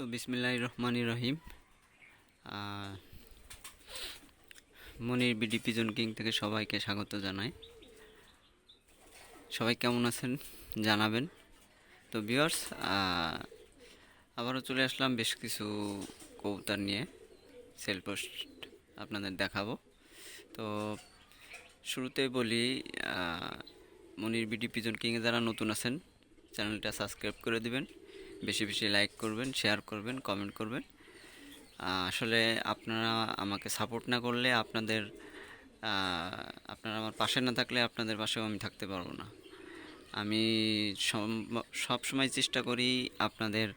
তো বিসমিল্লাহ রহমান রহিম। মনির বিডি পিজন কিং থেকে সবাইকে স্বাগত জানাই। সবাই কেমন আছেন? জানাবেন। তো বিয়ার্স আবারও চলে আসলাম বেশ কিছু কবুতর নিয়ে। সেল পোস্ট আপনাদের দেখাবো। তো শুরুতে বলি মনির বিডি পিজন কিংয়ে যারা নতুন আছেন, চ্যানেলটা সাবস্ক্রাইব করে দিবেন। বেশি বেশি লাইক করবেন শেয়ার করবেন কমেন্ট করবেন। আসলে আপনারা আমাকে সাপোর্ট না করলে আপনাদের আপনারা আমার পাশে না থাকলে আপনাদের পাশেও আমি থাকতে পারব না। আমি সব সময় চেষ্টা করি আপনাদের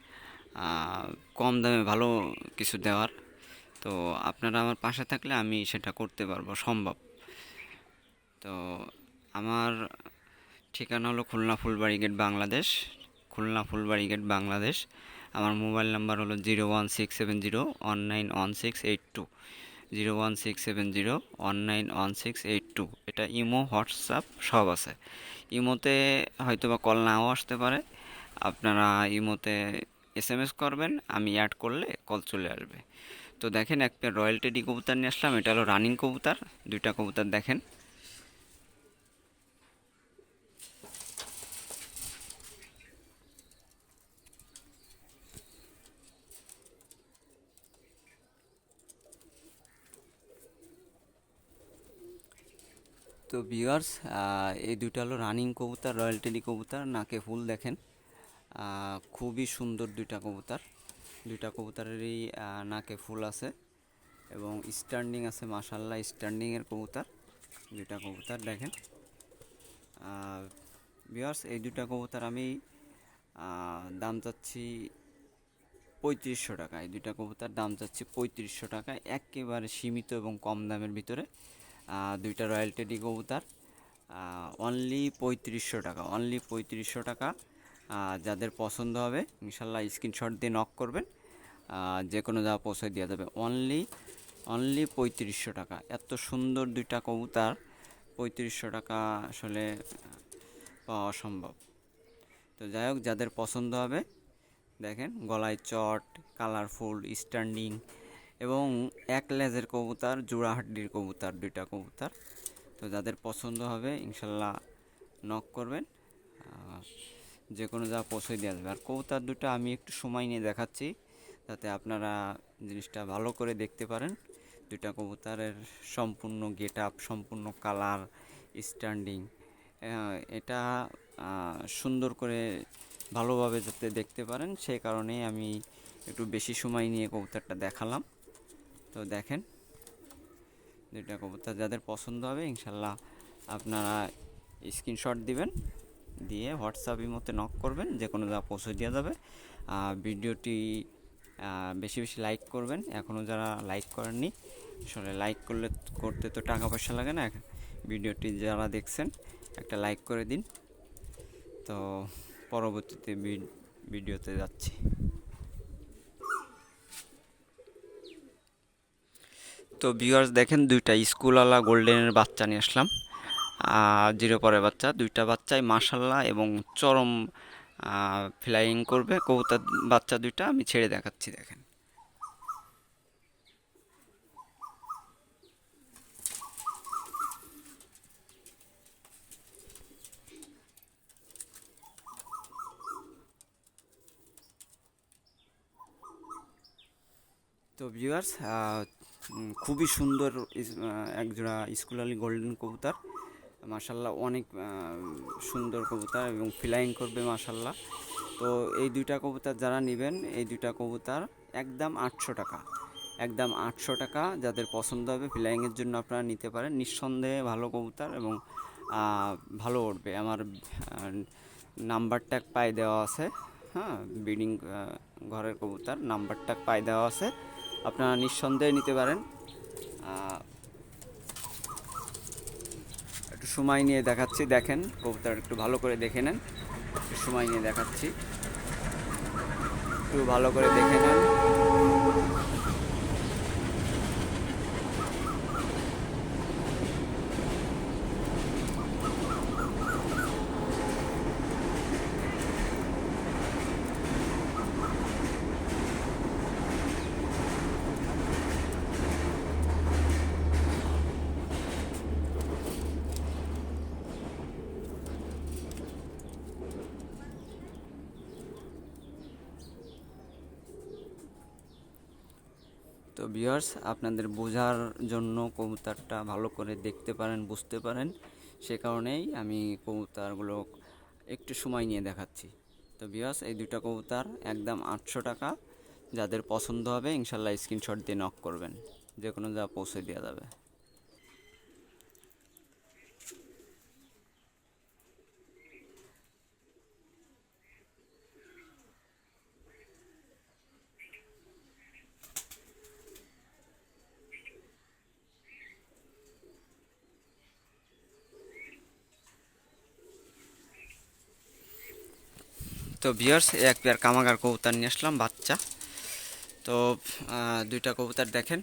কম দামে ভালো কিছু দেওয়ার। তো আপনারা আমার পাশে থাকলে আমি সেটা করতে পারব, সম্ভব। তো আমার ঠিকানা হলো খুলনা ফুলবাড়ি গেট বাংলাদেশ। খুলনা ফুলবাড়ি গেট বাংলাদেশ। আমার মোবাইল নাম্বার হলো zero one six seven zero one nine one six eight two. Zero one six seven zero one nine one six eight two. এটা ইমো, হোয়াটসঅ্যাপ সব আছে। ইমোতে হয়তো বা কল নাও আসতে পারে। আপনারা ইমোতে এস এম এস করবেন, আমি অ্যাড করলে কল চলে আসবে। তো দেখেন একটা রয়্যাল টেডি কবুতর নিয়ে আসলাম, এটা হলো রানিং কবুতর। দুইটা কবুতর দেখেন। তো ভিউয়ার্স এই দুটো হলো রানিং কবুতর রয়্যাল টেলি কবুতর, নাকে ফুল দেখেন। খুবই সুন্দর দুইটা কবুতর। দুইটা কবুতরেরই নাকে ফুল আছে এবং স্ট্যান্ডিং আছে মাশাল্লাহ স্ট্যান্ডিংয়ের কবুতর। দুইটা কবুতর দেখেন। ভিউয়ার্স এই দুইটা কবুতর আমি দাম চাচ্ছি পঁয়ত্রিশশো টাকা। এই দুইটা কবুতর দাম চাচ্ছি পঁয়ত্রিশশো টাকা, একেবারে সীমিত এবং কম দামের ভিতরে। দুইটা রয়্যাল টেডি কবুতর অনলি পঁয়ত্রিশশো টাকা অনলি পঁয়ত্রিশশো টাকা যাদের পছন্দ হবে, ইনশাল্লাহ স্ক্রিনশট দিয়ে নক করবেন যে কোনো জায়গা পৌঁছে দেওয়া যাবে। অনলি অনলি পঁয়ত্রিশশো টাকা। এত সুন্দর দুইটা কবুতর, পঁয়ত্রিশশো টাকা আসলে পাওয়া অসম্ভব তো যাই হোক, যাদের পছন্দ হবে, দেখেন, গলায় চট কালারফুল স্ট্যান্ডিং এবং এক লেজের কবুতর জোড়াহাড্ডির কবুতর, দুইটা কবুতর। তো যাদের পছন্দ হবে, ইনশাল্লাহ নক করবেন। যে কোনো যা পৌঁছে দেওয়া যাবে আর কবুতর দুটো আমি একটু সময় নিয়ে দেখাচ্ছি, যাতে আপনারা জিনিসটা ভালো করে দেখতে পারেন। দুইটা কবুতরের সম্পূর্ণ গেট আপ সম্পূর্ণ কালার, স্ট্যান্ডিং এটা সুন্দর করে ভালোভাবে যাতে দেখতে পারেন। সেই কারণেই আমি একটু বেশি সময় নিয়ে কবুতরটা দেখালাম। তো দেখেন, দুইটা কবুতর যাদের পছন্দ হবে, ইনশাল্লাহ আপনারা স্ক্রিনশট দিবেন, দিয়ে হোয়াটসঅ্যাপের মধ্যে নক করবেন যে কোনো যা পৌঁছে দেওয়া যাবে। ভিডিওটি বেশি বেশি লাইক করবেন। এখনও যারা লাইক করেননি, আসলে লাইক করলে, করতে তো টাকা পয়সা লাগে না। ভিডিওটি যারা দেখছেন, একটা লাইক করে দিন। তো পরবর্তীতে ভিডিওতে যাচ্ছি। তো ভিউয়ার্স দেখেন দুইটা স্কুলওয়ালা গোল্ডেনের বাচ্চা নিয়ে আসলাম। জিরো পরের বাচ্চা, দুইটা বাচ্চাই মাশাল্লাহ এবং চরম ফ্লাইং করবে। কবুতর বাচ্চা দুইটা, আমি ছেড়ে দেখাচ্ছি, দেখেন। তো ভিউয়ার্স খুবই সুন্দর একজোড়া স্কুলালি গোল্ডেন কবুতর। মাশাল্লাহ অনেক সুন্দর কবুতর এবং ফ্লাইং করবে মাশাল্লাহ তো এই দুইটা কবুতর যারা নেবেন, এই দুইটা কবুতর একদম আটশো টাকা। একদম আটশো টাকা যাদের পছন্দ হবে ফ্লাইংয়ের জন্য আপনারা নিতে পারেন। নিঃসন্দেহে ভালো কবুতর এবং ভালো উঠবে। আমার নাম্বার ট্যাগ পায়ে দেওয়া আছে। হ্যাঁ বিডিং ঘরের কবুতর নাম্বার ট্যাগ পায়ে দেওয়া আছে। আপনারা নিঃসন্দেহে নিতে পারেন। একটু সময় নিয়ে দেখাচ্ছি, দেখেন কবুতর একটু ভালো করে দেখে নেন। একটু সময় নিয়ে দেখাচ্ছি। একটু ভালো করে দেখে নেন তো ভিউয়ার্স, আপনাদের বোঝার জন্য কবুতারটা ভালো করে দেখতে পারেন, বুঝতে পারেন। সে কারণেই আমি কবুতারগুলো একটু সময় নিয়ে দেখাচ্ছি। তো ভিউয়ার্স, এই দুটো কবুতর একদম আটশো টাকা। যাদের পছন্দ হবে, ইনশাল্লাহ স্ক্রিনশট দিয়ে নক করবেন। যে কোনো যা পৌঁছে দেওয়া যাবে। তো বিয়ার্স এক পেয়ার কামাগার কবুতর নিয়ে আসলাম, বাচ্চা। তো দুইটা কবুতর দেখেন।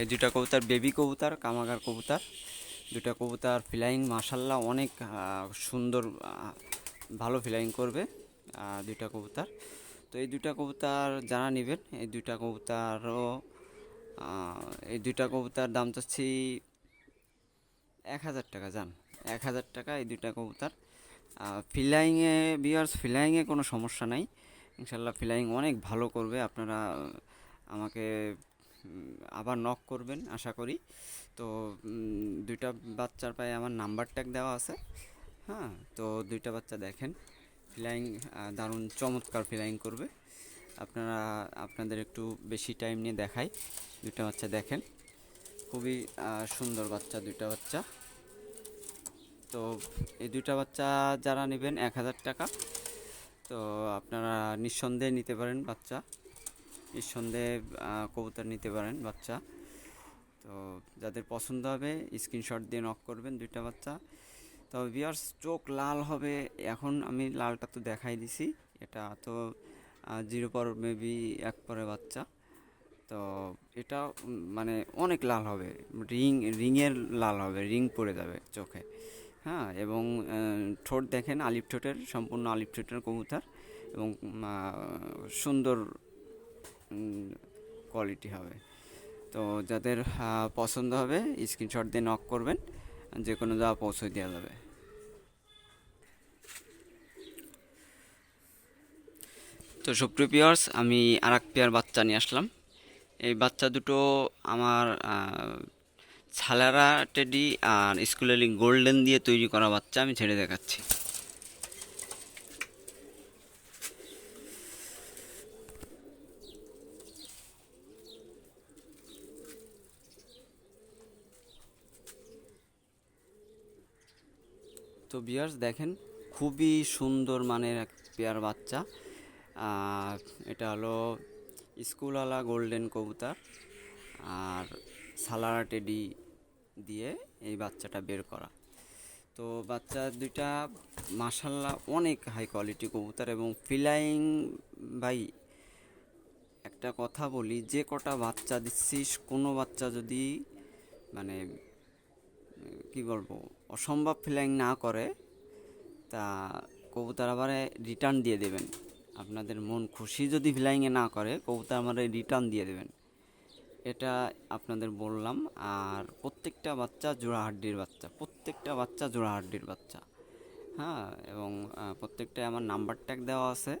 এই দুইটা কবুতর বেবি কবুতর, কামাগার কবুতর। দুইটা কবুতর ফ্লাইং মাসাল্লাহ অনেক সুন্দর ভালো ফ্লাইং করবে দুইটা কবুতর। তো এই দুইটা কবুতর যারা নেবেন, এই দুইটা কবুতরও এই দুইটা কবুতর দাম চাচ্ছি এক হাজার টাকা যান এক হাজার টাকা এই দুইটা কবুতর। ফিলাইংয়ে বিয়ার্স ফিলাইংয়ে কোনো সমস্যা নাই। ইনশাল্লাহ ফিলাইং অনেক ভালো করবে। আপনারা আমাকে আবার নক করবেন, আশা করি। তো দুইটা বাচ্চার পায়ে আমার নাম্বার ট্যাগ দেওয়া আছে। হ্যাঁ তো দুইটা বাচ্চা দেখেন। ফিলাইং দারুণ চমৎকার ফিলাইং করবে। আপনারা, আপনাদের একটু বেশি টাইম নিয়ে দেখাই। দুইটা বাচ্চা দেখেন। খুবই সুন্দর বাচ্চা দুইটা বাচ্চা। তো এই দুইটা বাচ্চা যারা নেবেন এক হাজার টাকা, তো আপনারা নিঃসন্দেহে নিতে পারেন বাচ্চা। নিঃসন্দেহে কবুতর নিতে পারেন বাচ্চা। তো যাদের পছন্দ হবে, স্ক্রিনশট দিয়ে নক করবেন দুইটা বাচ্চা। তো বিয়ার্স চোখ লাল হবে, এখন আমি লালটা তো দেখাই দিছি। এটা তো জিরো পর মেবি এক পরে বাচ্চা। তো এটা মানে অনেক লাল হবে। রিং, রিংয়ের লাল হবে, রিং পড়ে যাবে চোখে। হ্যাঁ এবং ঠোঁট দেখেন আলিপ ঠোঁটের, সম্পূর্ণ আলিপ ঠোঁটের কবুতর এবং সুন্দর কোয়ালিটি হবে। তো যাদের পছন্দ হবে স্ক্রিনশট দিয়ে নক করবেন যে কোনো যা পৌঁছে দেওয়া যাবে। তো সুপ্রিয় পিয়ার্স আমি আর এক পেয়ার বাচ্চা নিয়ে আসলাম। এই বাচ্চা দুটো আমার ছালারা টেডি আর স্কুলের গোল্ডেন দিয়ে তৈরি করা বাচ্চা আমি ছেড়ে দেখাচ্ছি। তো বিয়ার্স দেখেন, খুবই সুন্দর মানের এক পেয়ার বাচ্চা। এটা হলো স্কুলওয়ালা গোল্ডেন কবুতর। আর সালারা টেডি দিয়ে এই বাচ্চাটা বের করা। তো বাচ্চা দুইটা মাসাল্লাহ অনেক হাই কোয়ালিটি কবুতর এবং ফিলাইং ভাই, একটা কথা বলি, যে কটা বাচ্চা দিচ্ছিস, কোনো বাচ্চা যদি মানে কি বলব, অসম্ভব ফিলাইং না করে, তা কবুতর আবার রিটার্ন দিয়ে দেবেন। আপনাদের মন খুশি যদি ফ্লাইংয়ে না করে, কবুতর আমার রিটার্ন দিয়ে দেবেন। এটা আপনাদের বললাম, আর প্রত্যেকটা বাচ্চা জোড়া হাড্ডির বাচ্চা, প্রত্যেকটা বাচ্চা জোড়া হাড্ডির বাচ্চা। হ্যাঁ এবং প্রত্যেকটায় আমার নাম্বার ট্যাগ দেওয়া আছে।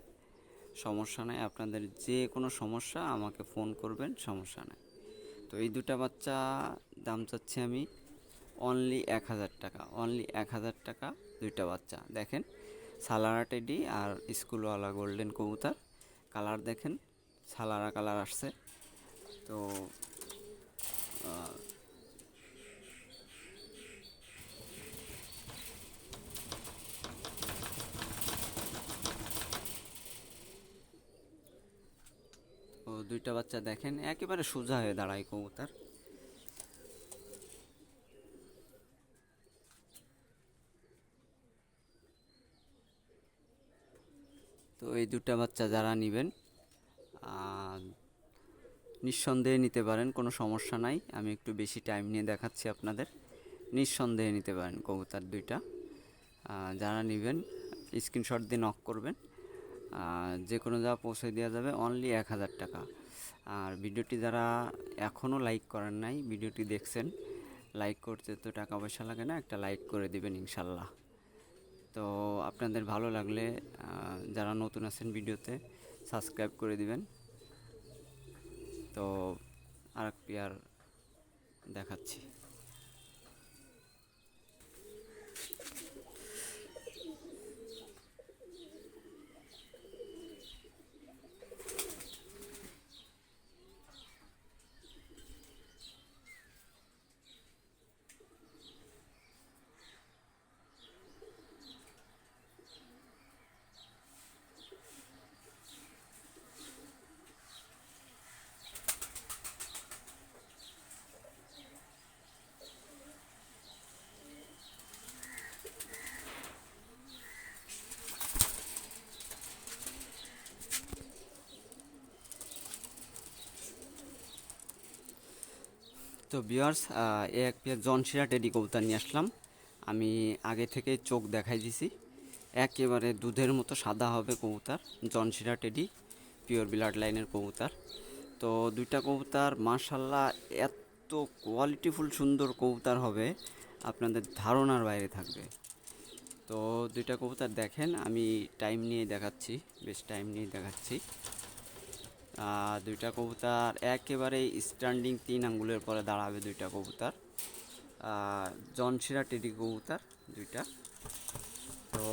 সমস্যা নেই, আপনাদের যে কোনো সমস্যা আমাকে ফোন করবেন, সমস্যা নেই। তো এই দুটা বাচ্চা দাম চাচ্ছি আমি অনলি এক হাজার টাকা অনলি এক হাজার টাকা দুইটা বাচ্চা। দেখেন, সালারা টেডি আর স্কুলওয়ালা গোল্ডেন কবুতর। কালার দেখেন, সালারা কালার আসছে। তো দুইটা বাচ্চা দেখেন, একেবারে সোজা হয়ে দাঁড়ায় কবুতর। তো এই দুটা বাচ্চা যারা নেবেন নিঃসন্দেহে নিতে পারেন, কোনো সমস্যা নাই। আমি একটু বেশি টাইম নিয়ে দেখাচ্ছি আপনাদের। নিঃসন্দেহে নিতে পারেন কবুতর দুইটা। যারা নেবেন স্ক্রিনশট দিয়ে নক করবেন। যে কোনো যা পৌঁছে দেওয়া যাবে অনলি এক হাজার টাকা। আর ভিডিওটি যারা এখনও লাইক করেন নাই, ভিডিওটি দেখছেন লাইক করতে তো টাকা পয়সা লাগে না, একটা লাইক করে দিবেন ইনশাল্লাহ। তো আপনাদের ভালো লাগলে যারা নতুন আছেন ভিডিওতে সাবস্ক্রাইব করে দিবেন। তো আর এক পেয়ার দেখাচ্ছি। তো বিয়ার্স এক পেয়ার জনশিরা টেডি কবুতর নিয়ে আসলাম। আমি আগে থেকে চোখ দেখাই দিছি। একেবারে দুধের মতো সাদা হবে কবুতর জনশিরা টেডি পিওর ব্লাড লাইনের কবুতর। তো দুইটা কবুতর মার্শাল্লাহ এত কোয়ালিটিফুল সুন্দর কবুতর হবে, আপনাদের ধারণার বাইরে থাকবে। তো দুইটা কবুতর দেখেন, আমি টাইম নিয়ে দেখাচ্ছি, বেশ টাইম নিয়ে দেখাচ্ছি। দুইটা কবুতর, একেবারে স্ট্যান্ডিং তিন আঙ্গুলের পরে দাঁড়াবে দুইটা কবুতর। জনশিরা টেডি কবুতর দুইটা। তো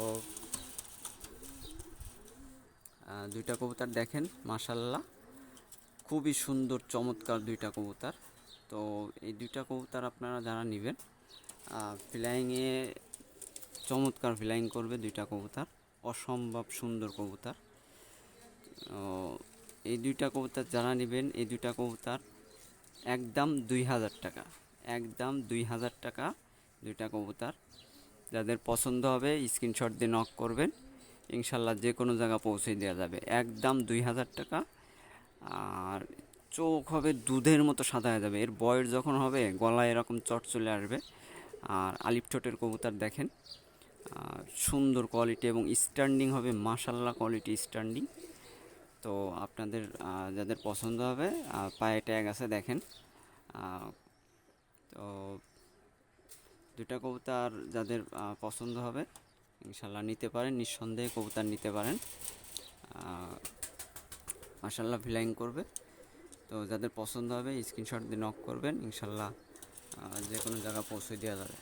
দুইটা কবুতর দেখেন মাশাল্লাহ খুবই সুন্দর, চমৎকার দুইটা কবুতর। তো, এই দুইটা কবুতর আপনারা যারা নেবেন ফ্লাইংয়ে চমৎকার ফ্লাইং করবে দুইটা কবুতর। অসম্ভব সুন্দর কবুতর। এই দুইটা কবুতর যারা নেবেন, এই দুইটা কবুতর একদম দুই হাজার টাকা। একদম দুই হাজার টাকা দুইটা কবুতর। যাদের পছন্দ হবে স্ক্রিনশট দিয়ে নক করবেন। ইনশাল্লাহ যে কোনো জায়গা পৌঁছে দেওয়া যাবে। একদম দুই হাজার টাকা। আর চোখ হবে দুধের মতো সাদা হয়ে যাবে। এর বয়স যখন হবে, গলায় এরকম চট চলে আসবে। আর আলিপ ঠোঁটের কবুতর দেখেন। আর সুন্দর কোয়ালিটি এবং স্ট্যান্ডিং হবে মাশাল্লাহ কোয়ালিটি স্ট্যান্ডিং তো আপনাদের যাদের পছন্দ হবে পায়ে ট্যাগ আছে দেখেন। তো দুটা কবুতর যাদের পছন্দ হবে, ইনশাল্লাহ নিতে পারেন, নিঃসন্দেহে কবুতর নিতে পারেন। মাসাল্লাহ ফ্লাইং করবে। তো যাদের পছন্দ হবে স্ক্রিনশট দিয়ে নক করবেন, ইনশাল্লাহ যে কোনো জায়গা পৌঁছে দেওয়া যাবে।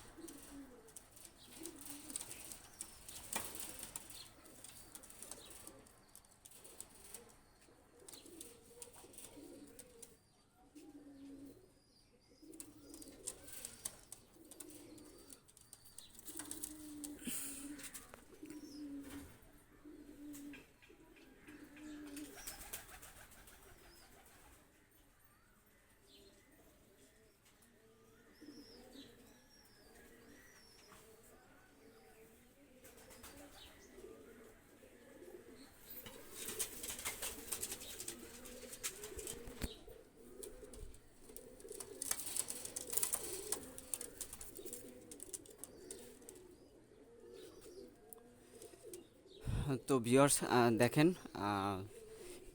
তো ভিউয়ার্স দেখেন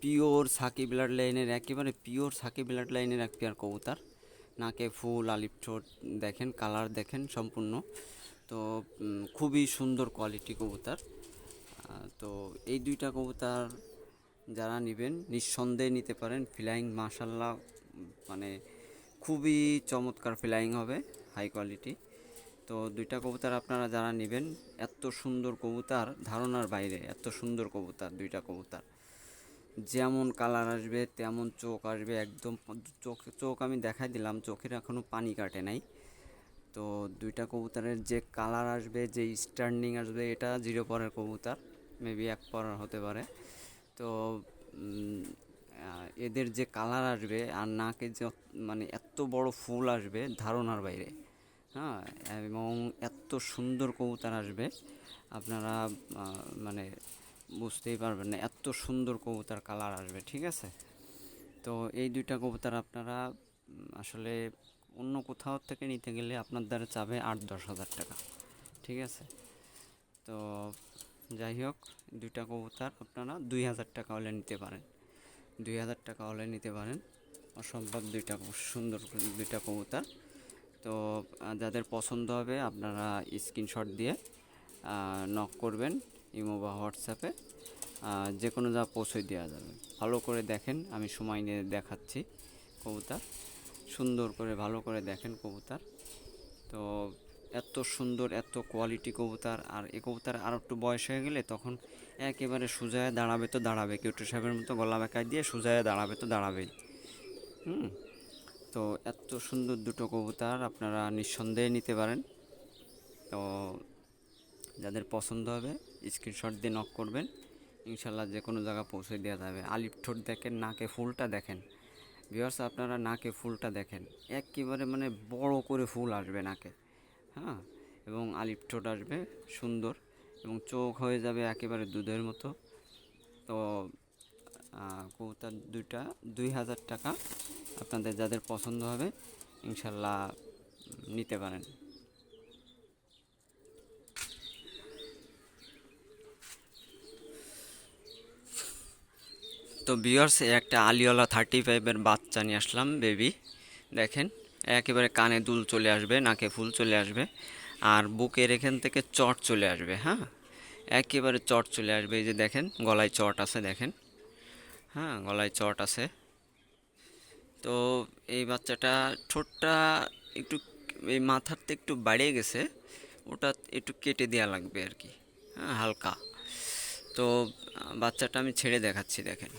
পিওর সাকি ব্লাড লাইনের একেবারে পিওর সাকি ব্লাড লাইনের এক পেয়ার কবুতর। নাকে ফুল আলিপ ঠোঁট, দেখেন কালার দেখেন সম্পূর্ণ। তো খুবই সুন্দর কোয়ালিটি কবুতর। তো এই দুইটা কবুতর যারা নেবেন, নিঃসন্দেহে নিতে পারেন। ফ্লাইং মাশাল্লাহ মানে খুবই চমৎকার ফ্লাইং হবে হাই কোয়ালিটি তো দুইটা কবুতর আপনারা যারা নেবেন, এত সুন্দর কবুতর, ধারণার বাইরে, এত সুন্দর কবুতর, দুইটা কবুতর। যেমন কালার আসবে, তেমন চোখ আসবে, একদম চোখ চোখ আমি দেখাই দিলাম, চোখের এখনও পানি কাটে নাই। তো দুইটা কবুতরের যে কালার আসবে, যে স্ট্যান্ডিং আসবে, এটা জিরো পরের কবুতর, মেবি এক পরের হতে পারে। তো এদের যে কালার আসবে আর নাকে যে মানে এত বড় ফুল আসবে ধারণার বাইরে হ্যাঁ এবং এত সুন্দর কবুতর আসবে। আপনারা মানে বুঝতেই পারবেন না, এত সুন্দর কবুতর কালার আসবে, ঠিক আছে? তো এই দুইটা কবুতর আপনারা আসলে অন্য কোথাও থেকে নিতে গেলে আপনার দ্বারা চাবে আট দশ হাজার টাকা, ঠিক আছে? তো যাই হোক, দুইটা কবুতর আপনারা দুই হাজার টাকা হলে নিতে পারেন। দুই হাজার টাকা হলে নিতে পারেন। অসম্ভব দুইটা সুন্দর দুইটা কবুতর। তো যাদের পছন্দ হবে আপনারা স্ক্রিনশট দিয়ে নক করবেন ইমো বা হোয়াটসঅ্যাপে। যে কোনো যা পৌঁছে দেওয়া যাবে। ভালো করে দেখেন, আমি সময় নিয়ে দেখাচ্ছি কবুতর। সুন্দর করে, ভালো করে দেখেন কবুতর। তো, এত সুন্দর, এত কোয়ালিটি কবুতর। আর এই কবুতর আর একটু বয়স হয়ে গেলে তখন একেবারে সোজায় দাঁড়াবে তো দাঁড়াবে। কেউটু সাহেবের মতো গলা বেঁকায় দিয়ে সুজায় দাঁড়াবে তো দাঁড়াবেই। হুম? তো এত সুন্দর দুটো কবুতর আপনারা নিঃসন্দেহে নিতে পারেন। তো যাদের পছন্দ হবে স্ক্রিনশট দিয়ে নক করবেন। ইনশাল্লাহ যে কোনো জায়গা পৌঁছে দেওয়া যাবে। আলিপ ঠোঁট দেখেন, নাকে ফুলটা দেখেন। ভিউয়ার্স আপনারা নাকে ফুলটা দেখেন। একেবারে মানে বড় করে ফুল আসবে নাকে। হ্যাঁ? এবং আলিপ ঠোঁট আসবে সুন্দর এবং চোখ হয়ে যাবে একেবারে দুধের মতো। তো কবুতর দুইটা, দুই হাজার টাকা আপনাদের যাদের পছন্দ হবে, ইনশাল্লাহ নিতে পারেন। তো বিয়ার্স একটা আলিওলা থার্টি ফাইভের বাচ্চা নিয়ে আসলাম বেবি দেখেন, একেবারে কানে দুল চলে আসবে, নাকে ফুল চলে আসবে, আর বুকের এখান থেকে চট চলে আসবে হ্যাঁ? একেবারে চট চলে আসবে, এই যে দেখেন, গলায় চট আছে, দেখেন। হ্যাঁ গলায় চট আছে। তো এই বাচ্চাটা ঠোঁটটা একটু, এই মাথারতে একটু বাড়িয়ে গেছে, ওটা একটু কেটে দেওয়া লাগবে আর কি হ্যাঁ হালকা। তো বাচ্চাটা আমি ছেড়ে দেখাচ্ছি, দেখেন।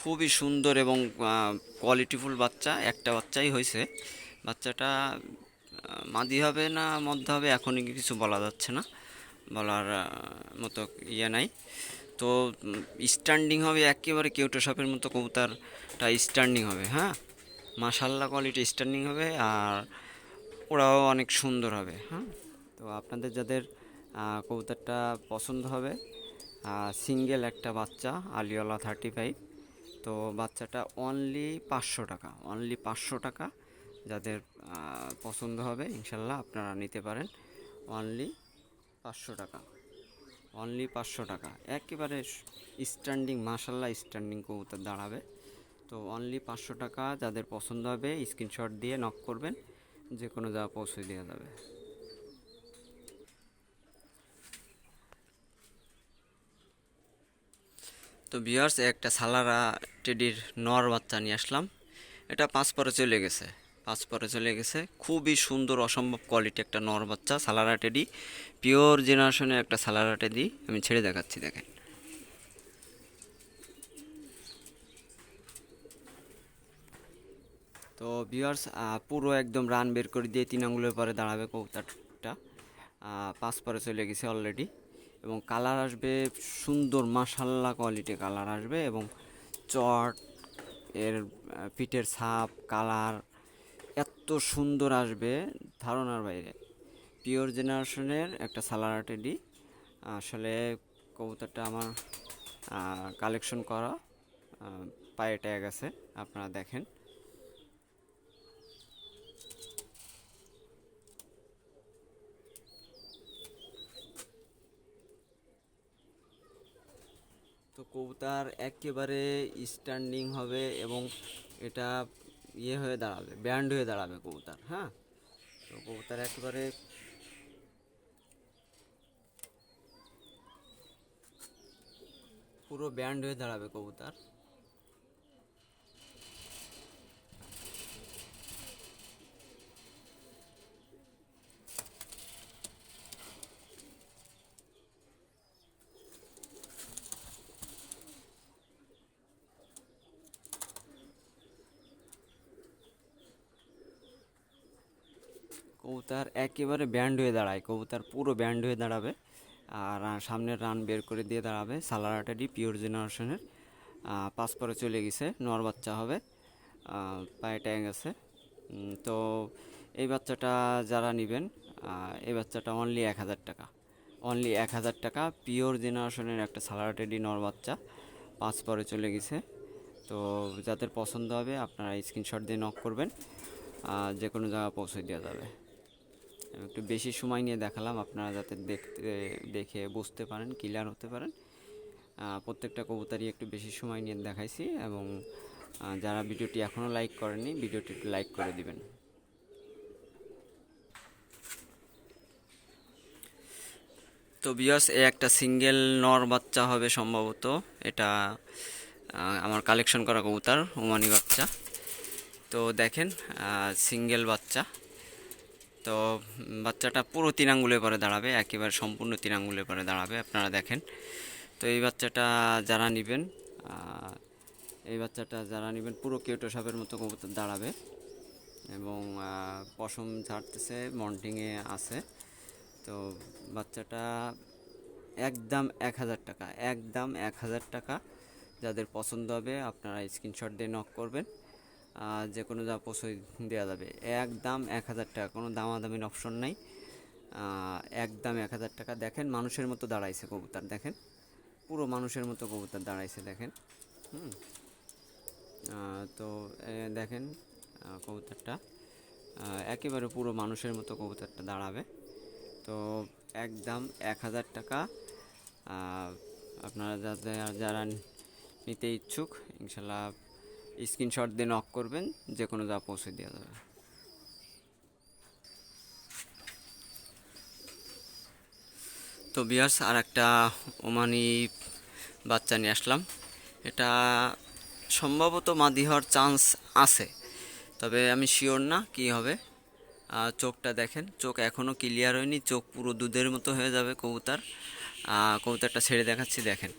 খুবই সুন্দর এবং কোয়ালিটিফুল বাচ্চা, একটা বাচ্চাই হয়েছে। বাচ্চাটা মাদি হবে না মধ্যে হবে এখনই কিছু বলা যাচ্ছে না। বলার মতো ইয়ে নাই। তো স্ট্যান্ডিং হবে একেবারে কেউটো সাপের মতো কবুতরটা স্ট্যান্ডিং হবে হ্যাঁ? মাশাল্লাহ কোয়ালিটি স্ট্যান্ডিং হবে আর ওরাও অনেক সুন্দর হবে হ্যাঁ? তো আপনাদের যাদের কবুতরটা পছন্দ হবে সিঙ্গেল একটা বাচ্চা, আলিওয়ালা থার্টি ফাইভ তো বাচ্চাটা অনলি পাঁচশো টাকা অনলি পাঁচশো টাকা। যাদের পছন্দ হবে, ইনশাল্লাহ আপনারা নিতে পারেন। অনলি পাঁচশো টাকা। অনলি পাঁচশো টাকা। একেবারে স্ট্যান্ডিং মাসাল্লাহ স্ট্যান্ডিং কবুতর দাঁড়াবে। তো অনলি পাঁচশো টাকা যাদের পছন্দ হবে স্ক্রিনশট দিয়ে নক করবেন। যে কোনো জায়গা পৌঁছে দেওয়া যাবে। তো বিয়ার্স একটা সালারা টেডির নর বাচ্চা নিয়ে আসলাম। এটা পাঁচ পরে চলে গেছে। পরে চলে গেছে। খুবই সুন্দর, অসম্ভব কোয়ালিটি একটা নর বাচ্চা, সালারা টেডি। পিওর জেনারেশনের একটা সালারা টেডি। আমি ছেড়ে দেখাচ্ছি, দেখেন। তো বিয়ার্স পুরো একদম রান বের করে দিয়ে তিন আঙ্গুলের পরে দাঁড়াবে কৌতাটা পাঁচ পরে চলে গেছে অলরেডি এবং কালার আসবে সুন্দর মাসাল্লা কোয়ালিটি কালার আসবে এবং চট, এর পিঠের ছাপ কালার এত সুন্দর আসবে ধারণার বাইরে। পিওর জেনারেশনের একটা সালারা টেডি আসলে কবুতরটা আমার কালেকশন করা পায়ে ট্যাগ আছে, আপনারা দেখেন। তো কবুতর একেবারে স্ট্যান্ডিং হবে এবং এটা ইয়ে হয়ে দাঁড়াবে ব্যান্ড হয়ে দাঁড়াবে কবুতর হ্যাঁ তো কবুতর একেবারে পুরো ব্যান্ড হয়ে দাঁড়াবে কবুতর কবুতর একেবারে ব্যান্ড হয়ে দাঁড়ায়। কবুতর পুরো ব্যান্ড হয়ে দাঁড়াবে। আর সামনের রান বের করে দিয়ে দাঁড়াবে সালারাটাডি পিওর জেনারেশনের পাঁচ পরে চলে গেছে। নর বাচ্চা হবে। পায়ে ট্যাং আছে। তো এই বাচ্চাটা যারা নেবেন এই বাচ্চাটা অনলি এক হাজার টাকা। অনলি এক হাজার টাকা পিওর জেনারেশনের একটা সালারাটেডি নর বাচ্চা পাঁচ পরে চলে গেছে। তো যাদের পছন্দ হবে, আপনারা স্ক্রিনশট দিয়ে নক করবেন। যে কোনো জায়গা পৌঁছে দেওয়া যাবে। একটু বেশি সময় নিয়ে দেখালাম, আপনারা যাতে দেখতে, দেখে বুঝতে পারেন ক্লিয়ার হতে পারেন। প্রত্যেকটা কবুতারই একটু বেশি সময় নিয়ে দেখাইছি এবং যারা ভিডিওটি এখনও লাইক করেনি ভিডিওটি একটু লাইক করে দিবেন। তো বিয়স এ একটা সিঙ্গেল নর বাচ্চা হবে সম্ভবত। এটা আমার কালেকশন করা কবুতর ওমানি বাচ্চা। তো দেখেন সিঙ্গেল বাচ্চা। তো বাচ্চাটা পুরো তিন আঙ্গুলে পরে দাঁড়াবে, একেবারে সম্পূর্ণ তিন আঙ্গুলে পরে দাঁড়াবে, আপনারা দেখেন। তো এই বাচ্চাটা যারা নেবেন এই বাচ্চাটা যারা নেবেন, পুরো কেউটো সাপের মতো কবুতর দাঁড়াবে এবং পশম ঝাড়তেছে, মন্টিংয়ে আছে। তো বাচ্চাটা একদম এক হাজার টাকা, একদম এক হাজার টাকা। যাদের পছন্দ হবে, আপনারা স্ক্রিনশট দিয়ে নক করবেন। যে কোনো যা পছন্দ দেওয়া যাবে। একদম এক হাজার টাকা কোনো দামাদামির অপশন নাই। আহ, একদম এক হাজার টাকা। দেখেন মানুষের মতো দাঁড়াইছে কবুতর দেখেন। পুরো মানুষের মতো কবুতর দাঁড়াইছে দেখেন। হুম। তো দেখেন কবুতরটা। একেবারে পুরো মানুষের মতো কবুতরটা দাঁড়াবে। তো একদম এক হাজার টাকা। আপনারা যাদের যারা নিতে ইচ্ছুক ইনশাল্লাহ স্ক্রিনশট দিয়ে নক করবেন যে কোনো যা পৌঁছে দেওয়া যাবে। তো বিয়ার্স আর একটা ওমানি বাচ্চা নিয়ে আসলাম। এটা সম্ভবত মাদি হওয়ার চান্স আছে, তবে আমি শিওর না কি হবে। চোখটা দেখেন, চোখ এখনও ক্লিয়ার হয়নি, চোখ পুরো দুধের মতো হয়ে যাবে কবুতর। কবুতরটা ছেড়ে দেখাচ্ছি, দেখেন।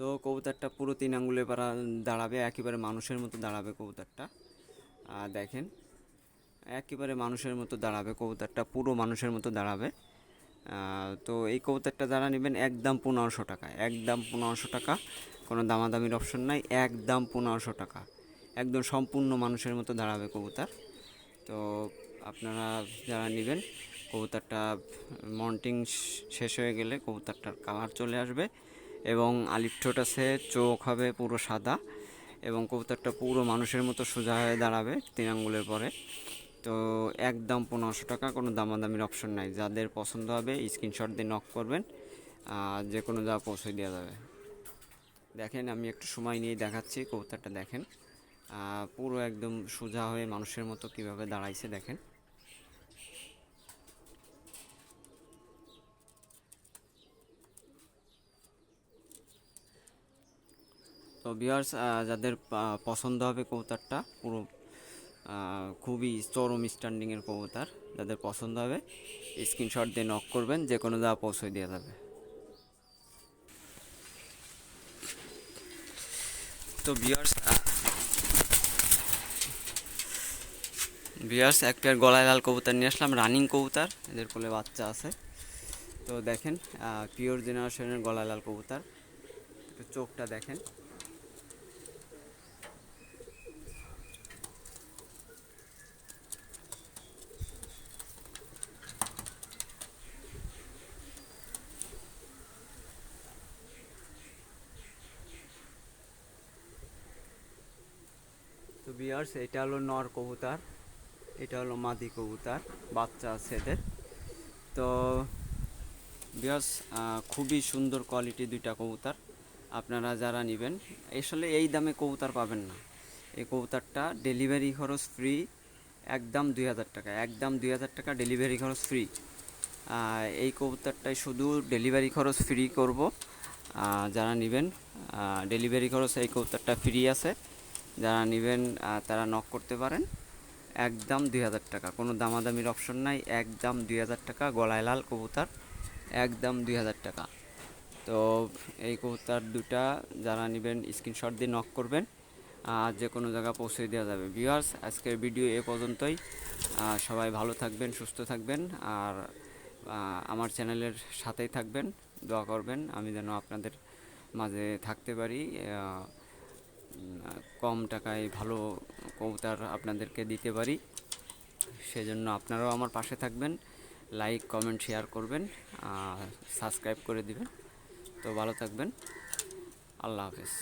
তো কবুতরটা পুরো তিন আঙ্গুলে পারা দাঁড়াবে, একেবারে মানুষের মতো দাঁড়াবে কবুতরটা। দেখেন, একেবারে মানুষের মতো দাঁড়াবে কবুতরটা, পুরো মানুষের মতো দাঁড়াবে। তো এই কবুতরটা যারা নেবেন, একদম পনেরোশো টাকা, একদম পনেরোশো টাকা, কোনো দামাদামির অপশন নাই, একদম পনেরোশো টাকা। একদম সম্পূর্ণ মানুষের মতো দাঁড়াবে কবুতর। তো আপনারা যারা নেবেন, কবুতরটা মন্টিং শেষ হয়ে গেলে কবুতরটার কালার চলে আসবে। এবং আলিফ আছে চোখ হবে পুরো সাদা এবং কবুতরটা পুরো মানুষের মতো সোজা হয়ে দাঁড়াবে তিন আঙ্গুলের পরে। তো একদম পনেরোশো টাকা, কোনো দামাদামির অপশন নাই। যাদের পছন্দ হবে স্ক্রিনশট দিয়ে নক করবেন, আর যে কোনো যা পৌঁছে দেওয়া যাবে। দেখেন, আমি একটু সময় নিয়ে দেখাচ্ছি কবুতরটা, দেখেন। পুরো একদম সোজা হয়ে মানুষের মতো কীভাবে দাঁড়াইছে, দেখেন। তো বিয়ার্স যাদের পছন্দ হবে কবুতরটা, পুরো খুবই চরম স্ট্যান্ডিংয়ের কবুতর, যাদের পছন্দ হবে স্ক্রিনশট দিয়ে নক করবেন যে কোনো যা পৌঁছে দেওয়া যাবে। তো বিয়ার্স বিয়ার্স এক পেয়ার গলায় লাল কবুতর নিয়ে আসলাম রানিং কবুতর, এদের কোলে বাচ্চা আছে। তো দেখেন পিওর জেনারেশনের গলায় লাল কবুতর চোখটা দেখেন। বিয়ার্স, এটা হলো নর কবুতর, এটা হলো মাদি কবুতর, বাচ্চা আছে এদের। তো বিয়ার্স খুবই সুন্দর কোয়ালিটি দুইটা কবুতর, আপনারা যারা নেবেন, আসলে এই দামে কবুতর পাবেন না। এই কবুতরটা ডেলিভারি খরচ ফ্রি একদম দুই হাজার টাকা, একদম দুই হাজার টাকা ডেলিভারি খরচ ফ্রি এই কবুতরটাই শুধু ডেলিভারি খরচ ফ্রি করব। যারা নেবেন ডেলিভারি খরচ এই কবুতরটা ফ্রি আছে। যারা নেবেন তারা নক করতে পারেন। একদম দুই হাজার টাকা। কোনো দামাদামির অপশন নাই। একদম দুই হাজার টাকা গলায় লাল কবুতর। একদম দুই হাজার টাকা। তো এই কবুতর দুটা যারা নেবেন স্ক্রিনশট দিয়ে নক করবেন। আর যে কোনো জায়গা পৌঁছে দেওয়া যাবে। ভিউয়ার্স আজকের ভিডিও এ পর্যন্তই। সবাই ভালো থাকবেন, সুস্থ থাকবেন। আর আমার চ্যানেলের সাথেই থাকবেন। দোয়া করবেন। আমি যেন আপনাদের মাঝে থাকতে পারি। কম টাকায় ভালো কবুতর আপনাদেরকে দিতে পারি। সেজন্য আপনারাও আমার পাশে থাকবেন লাইক কমেন্ট শেয়ার করবেন, আর সাবস্ক্রাইব করে দিবেন। তো ভালো থাকবেন। আল্লাহ হাফেজ।